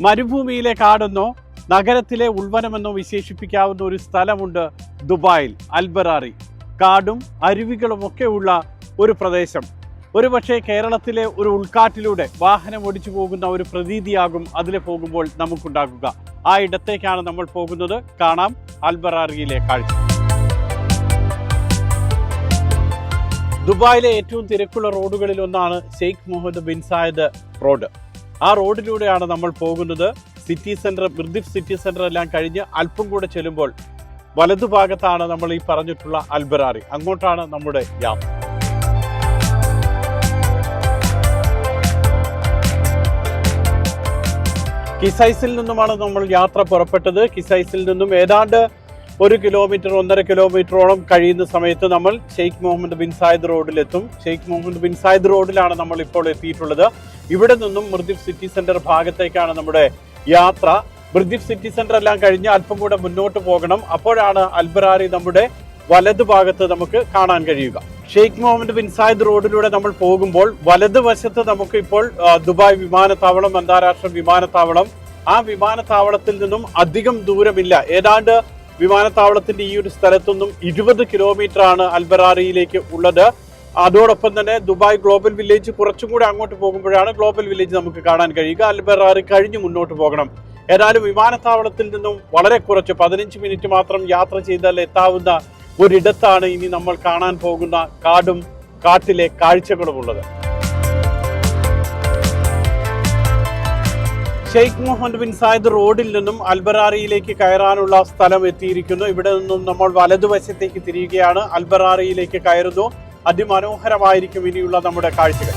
മരുഭൂമിയിലെ കാടെന്നോ നഗരത്തിലെ ഉൾവനമെന്നോ വിശേഷിപ്പിക്കാവുന്ന ഒരു സ്ഥലമുണ്ട് ദുബായിൽ അൽബറാറി. കാടും അരുവികളും ഒക്കെ ഉള്ള ഒരു പ്രദേശം. ഒരുപക്ഷെ കേരളത്തിലെ ഒരു ഉൾക്കാട്ടിലൂടെ വാഹനം ഓടിച്ചു പോകുന്ന ഒരു പ്രതീതിയാകും അതിലെ പോകുമ്പോൾ നമുക്കുണ്ടാകുക. ആ ഇടത്തേക്കാണ് നമ്മൾ പോകുന്നത്. കാണാം അൽബറാറിയിലെ കാഴ്ച. ദുബായിലെ ഏറ്റവും തിരക്കുള്ള റോഡുകളിൽ ഒന്നാണ് Sheikh Mohammed bin Zayed road. ആ റോഡിലൂടെയാണ് നമ്മൾ പോകുന്നത്. City centre Mirdif city centre എല്ലാം കഴിഞ്ഞ് അല്പം കൂടെ ചെല്ലുമ്പോൾ വലതുഭാഗത്താണ് നമ്മൾ ഈ പറഞ്ഞിട്ടുള്ള അൽബറാറി. അങ്ങോട്ടാണ് നമ്മുടെ യാത്ര. കിസൈസിൽ നിന്നുമാണ് നമ്മൾ യാത്ര പുറപ്പെട്ടത്. കിസൈസിൽ നിന്നും ഏതാണ്ട് ഒരു കിലോമീറ്റർ ഒന്നര കിലോമീറ്ററോളം കഴിയുന്ന സമയത്ത് നമ്മൾ ഷെയ്ഖ് മുഹമ്മദ് ബിൻ സായിദ് റോഡിലെത്തും. ഷെയ്ഖ് മുഹമ്മദ് ബിൻ സായിദ് റോഡിലാണ് നമ്മൾ ഇപ്പോൾ എത്തിയിട്ടുള്ളത്. ഇവിടെ നിന്നും മൃദിഫ് സിറ്റി സെന്റർ ഭാഗത്തേക്കാണ് നമ്മുടെ യാത്ര. മൃദിഫ് സിറ്റി സെന്റർ എല്ലാം കഴിഞ്ഞ് അല്പം കൂടെ മുന്നോട്ട് പോകണം. അപ്പോഴാണ് അൽബറാരി നമ്മുടെ വലത് ഭാഗത്ത് നമുക്ക് കാണാൻ കഴിയുക. ഷെയ്ഖ് മുഹമ്മദ് ബിൻ സായിദ് റോഡിലൂടെ നമ്മൾ പോകുമ്പോൾ വലത് വശത്ത് നമുക്ക് ഇപ്പോൾ ദുബായ് വിമാനത്താവളം അന്താരാഷ്ട്ര വിമാനത്താവളം. ആ വിമാനത്താവളത്തിൽ നിന്നും അധികം ദൂരമില്ല. ഏതാണ്ട് വിമാനത്താവളത്തിന്റെ ഈ ഒരു സ്ഥലത്തുനിന്നും ഇരുപത് കിലോമീറ്റർ ആണ് അൽബറാറിയിലേക്ക് ഉള്ളത്. അതോടൊപ്പം തന്നെ ദുബായ് ഗ്ലോബൽ വില്ലേജ് കുറച്ചും കൂടി അങ്ങോട്ട് പോകുമ്പോഴാണ് ഗ്ലോബൽ വില്ലേജ് നമുക്ക് കാണാൻ കഴിയുക. അൽബറാറി കഴിഞ്ഞ് മുന്നോട്ട് പോകണം. ഏതായാലും വിമാനത്താവളത്തിൽ നിന്നും വളരെ കുറച്ച് പതിനഞ്ച് മിനിറ്റ് മാത്രം യാത്ര ചെയ്താൽ എത്താവുന്ന ഒരിടത്താണ് ഇനി നമ്മൾ കാണാൻ പോകുന്ന കാടും കാട്ടിലെ കാഴ്ചകളും ഉള്ളത് ഷെയ്ഖ് മുഹമ്മദ് ബിൻ സായിദ് റോഡിൽ നിന്നും അൽബറാറിയിലേക്ക് കയറാനുള്ള സ്ഥലം എത്തിയിരിക്കുന്നു. ഇവിടെ നിന്നും നമ്മൾ വലതുവശത്തേക്ക് തിരിയുകയാണ്. അൽബറാറിയിലേക്ക് കയറുന്നു. അതിമനോഹരമായിരിക്കും ഇനിയുള്ള നമ്മുടെ കാഴ്ചകൾ.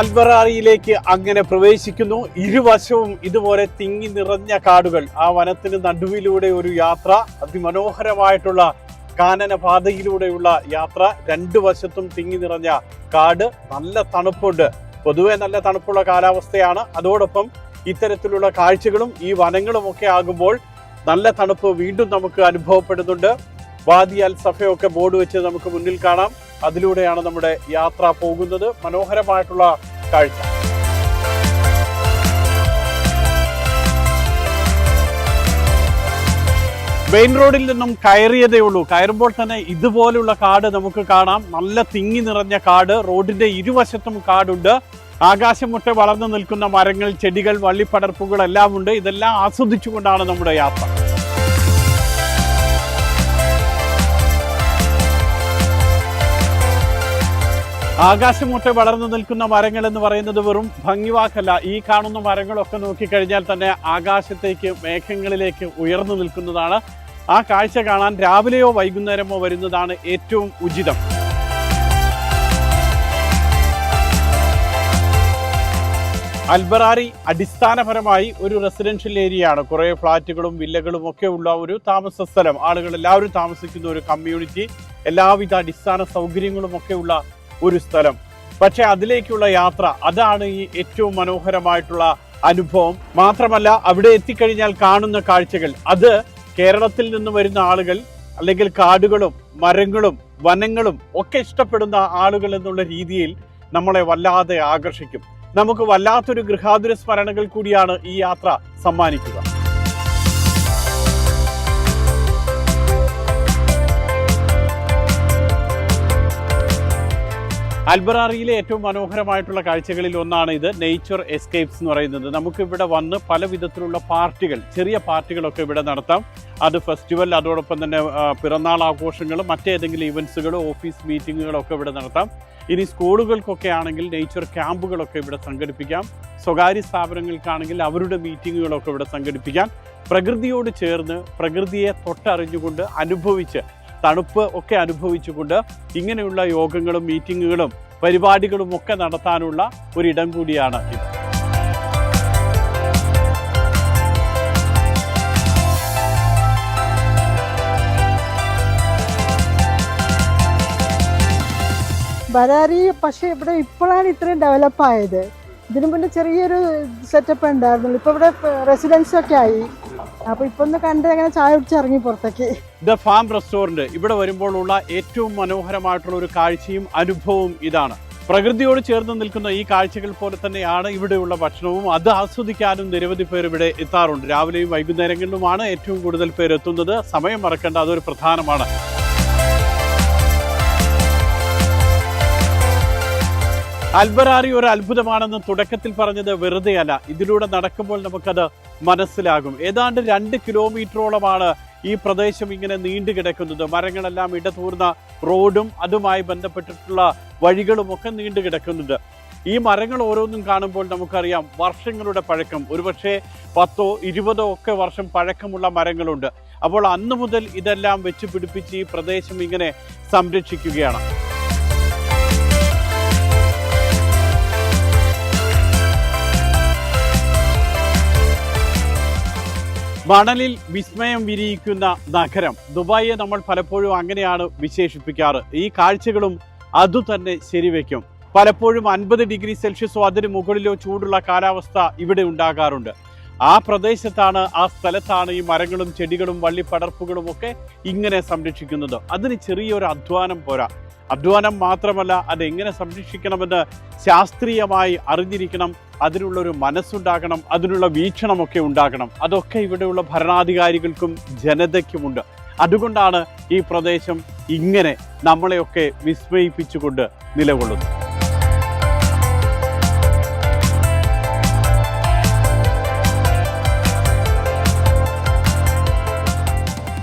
അൽബറാറിയിലേക്ക് അങ്ങനെ പ്രവേശിക്കുന്നു. ഇരുവശവും ഇതുപോലെ തിങ്ങി നിറഞ്ഞ കാടുകൾ. ആ വനത്തിന് നടുവിലൂടെ ഒരു യാത്ര. അതിമനോഹരമായിട്ടുള്ള കാനന പാതയിലൂടെയുള്ള യാത്ര രണ്ടു വശത്തും തിങ്ങി നിറഞ്ഞ കാട്. നല്ല തണുപ്പുണ്ട്. പൊതുവെ നല്ല തണുപ്പുള്ള കാലാവസ്ഥയാണ്. അതോടൊപ്പം ഇത്തരത്തിലുള്ള കാഴ്ചകളും ഈ വനങ്ങളും ഒക്കെ ആകുമ്പോൾ നല്ല തണുപ്പ് വീണ്ടും നമുക്ക് അനുഭവപ്പെടുന്നുണ്ട്. വാദി അൽ സഫയൊക്കെ ബോർഡ് വെച്ച് നമുക്ക് മുന്നിൽ കാണാം. അതിലൂടെയാണ് നമ്മുടെ യാത്ര പോകുന്നത്. മനോഹരമായിട്ടുള്ള കാഴ്ച. മെയിൻ റോഡിൽ നിന്നും കയറിയതേ ഉള്ളൂ. കയറുമ്പോൾ തന്നെ ഇതുപോലുള്ള കാട് നമുക്ക് കാണാം. നല്ല തിങ്ങി നിറഞ്ഞ കാട്. റോഡിന്റെ ഇരുവശത്തും കാടുണ്ട്. ആകാശം മുട്ടെ വളർന്നു നിൽക്കുന്ന മരങ്ങൾ ചെടികൾ വള്ളിപ്പടർപ്പുകൾ എല്ലാം ഉണ്ട്. ഇതെല്ലാം ആസ്വദിച്ചുകൊണ്ടാണ് നമ്മുടെ യാത്ര. ആകാശം മുട്ടെ വളർന്നു നിൽക്കുന്ന മരങ്ങൾ എന്ന് പറയുന്നത് വെറും ഭംഗിവാക്കല്ല. ഈ കാണുന്ന മരങ്ങളൊക്കെ നോക്കിക്കഴിഞ്ഞാൽ തന്നെ ആകാശത്തേക്ക് മേഘങ്ങളിലേക്ക് ഉയർന്നു നിൽക്കുന്നതാണ്. ആ കാഴ്ച കാണാൻ രാവിലെയോ വൈകുന്നേരമോ വരുന്നതാണ് ഏറ്റവും ഉചിതം. അൽബറാരി അടിസ്ഥാനപരമായി ഒരു റെസിഡൻഷ്യൽ ഏരിയയാണ്. കുറേ ഫ്ലാറ്റുകളും വില്ലകളും ഒക്കെ ഉള്ള ഒരു താമസ സ്ഥലം. ആളുകൾ എല്ലാവരും താമസിക്കുന്ന ഒരു കമ്മ്യൂണിറ്റി. എല്ലാവിധ അടിസ്ഥാന സൗകര്യങ്ങളും ഒക്കെ ഉള്ള ഒരു സ്ഥലം. പക്ഷെ അതിലേക്കുള്ള യാത്ര അതാണ് ഈ ഏറ്റവും മനോഹരമായിട്ടുള്ള അനുഭവം. മാത്രമല്ല അവിടെ എത്തിക്കഴിഞ്ഞാൽ കാണുന്ന കാഴ്ചകൾ അത് കേരളത്തിൽ നിന്ന് വരുന്ന ആളുകൾ അല്ലെങ്കിൽ കാടുകളും മരങ്ങളും വനങ്ങളും ഒക്കെ ഇഷ്ടപ്പെടുന്ന ആളുകൾ എന്നുള്ള രീതിയിൽ നമ്മളെ വല്ലാതെ ആകർഷിക്കും. നമുക്ക് വല്ലാത്തൊരു ഗൃഹാതുര സ്മരണകൾ കൂടിയാണ് ഈ യാത്ര സമ്മാനിക്കുക. അൽബറാറിയിലെ ഏറ്റവും മനോഹരമായിട്ടുള്ള കാഴ്ചകളിൽ ഒന്നാണ് ഇത്. നേച്ചർ എസ്കേപ്സ് എന്ന് പറയുന്നത്. നമുക്കിവിടെ വന്ന് പല വിധത്തിലുള്ള പാർട്ടികൾ ചെറിയ പാർട്ടികളൊക്കെ ഇവിടെ നടത്താം. അത് ഫെസ്റ്റിവൽ അതോടൊപ്പം തന്നെ പിറന്നാൾ ആഘോഷങ്ങളും മറ്റേതെങ്കിലും ഇവൻസുകളോ ഓഫീസ് മീറ്റിങ്ങുകളോ ഒക്കെ ഇവിടെ നടത്താം. ഇനി സ്കൂളുകൾക്കൊക്കെ ആണെങ്കിൽ നേച്ചർ ക്യാമ്പുകളൊക്കെ ഇവിടെ സംഘടിപ്പിക്കാം. സ്വകാര്യ സ്ഥാപനങ്ങൾക്കാണെങ്കിൽ അവരുടെ മീറ്റിങ്ങുകളൊക്കെ ഇവിടെ സംഘടിപ്പിക്കാം. പ്രകൃതിയോട് ചേർന്ന് പ്രകൃതിയെ തൊട്ടറിഞ്ഞുകൊണ്ട് അനുഭവിച്ച് തണുപ്പ് ഒക്കെ അനുഭവിച്ചുകൊണ്ട് ഇങ്ങനെയുള്ള യോഗങ്ങളും മീറ്റിങ്ങുകളും പരിപാടികളും ഒക്കെ നടത്താനുള്ള ഒരിടം കൂടിയാണ് ഇത്. ബദാരി പക്ഷേ ഇവിടെ ഇപ്പോഴാണ് ഇത്രയും ഡെവലപ്പ് ആയത്. ഇതിനു മുന്നേ ചെറിയൊരു സെറ്റപ്പ് ഉണ്ടായിരുന്നുള്ളൂ. ഇപ്പൊ ഇവിടെ റെസിഡൻസ് ഒക്കെ ആയി. അപ്പൊ ഇപ്പൊ ഒന്ന് കണ്ട് അങ്ങനെ ചായ കുടിച്ച് ഇറങ്ങി പുറത്തേക്ക്. ദ ഫാം റെസ്റ്റോറന്റ് ഇവിടെ വരുമ്പോഴുള്ള ഏറ്റവും മനോഹരമായിട്ടുള്ള ഒരു കാഴ്ചയും അനുഭവവും ഇതാണ്. പ്രകൃതിയോട് ചേർന്ന് നിൽക്കുന്ന ഈ കാഴ്ചകൾ പോലെ തന്നെയാണ് ഇവിടെയുള്ള ഭക്ഷണവും. അത് ആസ്വദിക്കാനും നിരവധി പേർ ഇവിടെ എത്താറുണ്ട്. രാവിലെയും വൈകുന്നേരങ്ങളിലുമാണ് ഏറ്റവും കൂടുതൽ പേർ എത്തുന്നത്. സമയം മറക്കേണ്ട അതൊരു പ്രധാനമാണ്. അൽബറാറി ഒരു അത്ഭുതമാണെന്ന് തുടക്കത്തിൽ പറഞ്ഞത് വെറുതെയല്ല. ഇതിലൂടെ നടക്കുമ്പോൾ നമുക്കത് മനസ്സിലാകും. ഏതാണ്ട് രണ്ട് കിലോമീറ്ററോളമാണ് ഈ പ്രദേശം ഇങ്ങനെ നീണ്ടു കിടക്കുന്നത്. മരങ്ങളെല്ലാം ഇടതൂർന്ന റോഡും അതുമായി ബന്ധപ്പെട്ടിട്ടുള്ള വഴികളും ഒക്കെ നീണ്ടു കിടക്കുന്നുണ്ട്. ഈ മരങ്ങൾ ഓരോന്നും കാണുമ്പോൾ നമുക്കറിയാം വർഷങ്ങളുടെ പഴക്കം. ഒരുപക്ഷെ പത്തോ ഇരുപതോ ഒക്കെ വർഷം പഴക്കമുള്ള മരങ്ങളുണ്ട്. അപ്പോൾ അന്നു മുതൽ ഇതെല്ലാം വെച്ച് പിടിപ്പിച്ച് ഈ പ്രദേശം ഇങ്ങനെ സംരക്ഷിക്കുകയാണ്. മണലിൽ വിസ്മയം വിരിയിക്കുന്ന നഗരം. ദുബായിയെ നമ്മൾ പലപ്പോഴും അങ്ങനെയാണ് വിശേഷിപ്പിക്കാറ്. ഈ കാഴ്ചകളും അതുതന്നെ ശരിവെക്കും. പലപ്പോഴും അൻപത് ഡിഗ്രി സെൽഷ്യസോ അതിന് മുകളിലോ ചൂടുള്ള കാലാവസ്ഥ ഇവിടെ ഉണ്ടാകാറുണ്ട്. ആ പ്രദേശത്താണ് ആ സ്ഥലത്താണ് ഈ മരങ്ങളും ചെടികളും വള്ളിപ്പടർപ്പുകളും ഒക്കെ ഇങ്ങനെ സംരക്ഷിക്കുന്നത്. അതിന് ചെറിയൊരു അധ്വാനം പോരാ. അധ്വാനം മാത്രമല്ല അത് എങ്ങനെ സംരക്ഷിക്കണമെന്ന് ശാസ്ത്രീയമായി അറിഞ്ഞിരിക്കണം. അതിനുള്ളൊരു മനസ്സുണ്ടാകണം അതിനുള്ള വീക്ഷണമൊക്കെ ഉണ്ടാകണം. അതൊക്കെ ഇവിടെയുള്ള ഭരണാധികാരികൾക്കും ജനതയ്ക്കുമുണ്ട്. അതുകൊണ്ടാണ് ഈ പ്രദേശം ഇങ്ങനെ നമ്മളെയൊക്കെ വിസ്മയിപ്പിച്ചുകൊണ്ട് നിലകൊള്ളുന്നത്.